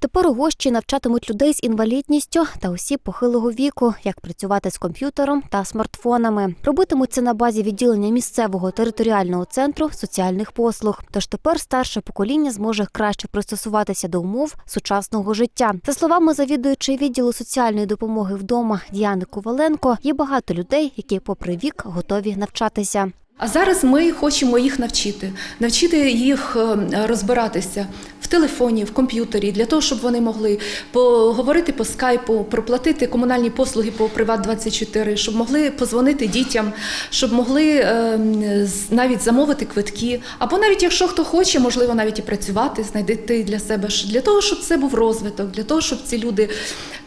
Тепер у гощі навчатимуть людей з інвалідністю та осіб похилого віку, як працювати з комп'ютером та смартфонами. Робитимуть це на базі відділення місцевого територіального центру соціальних послуг. Тож тепер старше покоління зможе краще пристосуватися до умов сучасного життя. За словами завідуючої відділу соціальної допомоги вдома Діани Коваленко, є багато людей, які, попри вік, готові навчатися. А зараз ми хочемо їх навчити, навчити їх е, розбиратися телефоні, в комп'ютері, для того, щоб вони могли поговорити по скайпу, проплатити комунальні послуги по Приват 24 щоб могли позвонити дітям, щоб могли е, навіть замовити квитки. Або навіть якщо хто хоче, можливо, навіть і працювати, знайти для себе для того, щоб це був розвиток, для того, щоб ці люди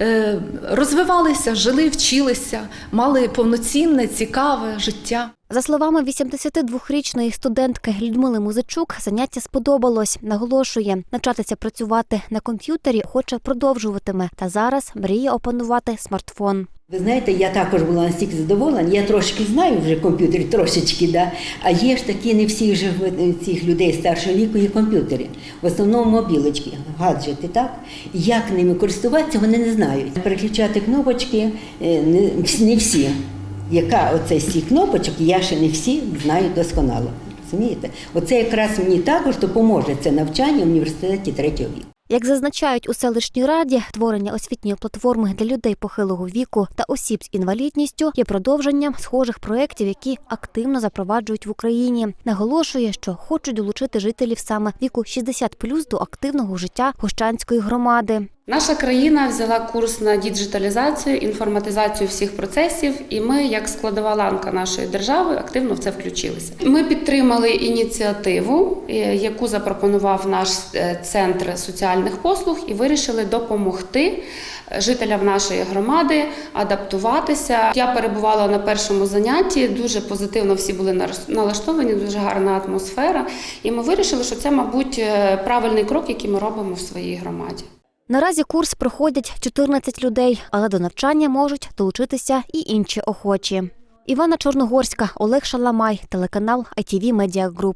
е, розвивалися, жили, вчилися, мали повноцінне, цікаве життя. За словами 82-річної студентки Людмили Музичук, заняття сподобалось. Наголошує, навчатися працювати на комп'ютері хоче продовжуватиме. Та зараз мріє опанувати смартфон. Ви знаєте, я також була настільки задоволена. Я трошки знаю вже комп'ютер, трошечки, да. А є ж такі, не всіх же цих людей старшого віку є комп'ютери. В основному мобілочки, гаджети, так? Як ними користуватися, вони не знають. Переключати кнопочки е, не всі. Яка оце з цих кнопочок, я ще не всі знаю досконало. Розумієте? Оце якраз мені також допоможе це навчання в університеті третього віку. Як зазначають у селищній раді, творення освітньої платформи для людей похилого віку та осіб з інвалідністю є продовженням схожих проєктів, які активно запроваджують в Україні. Наголошує, що хочуть долучити жителів саме віку 60+, до активного життя Гощанської громади. Наша країна взяла курс на діджиталізацію, інформатизацію всіх процесів, і ми, як складова ланка нашої держави, активно в це включилися. Ми підтримали ініціативу, е, яку запропонував наш е, центр соціальних послуг, і вирішили допомогти жителям нашої громади адаптуватися. Я перебувала на першому занятті. Дуже позитивно всі були налаштовані, дуже гарна атмосфера. І ми вирішили, що це, мабуть, е, правильний крок, який ми робимо в своїй громаді. Наразі курс проходять 14 людей, але до навчання можуть долучитися і інші охочі. Івана Чорногорська, Олег Шаламай, телеканал ITV Media Group.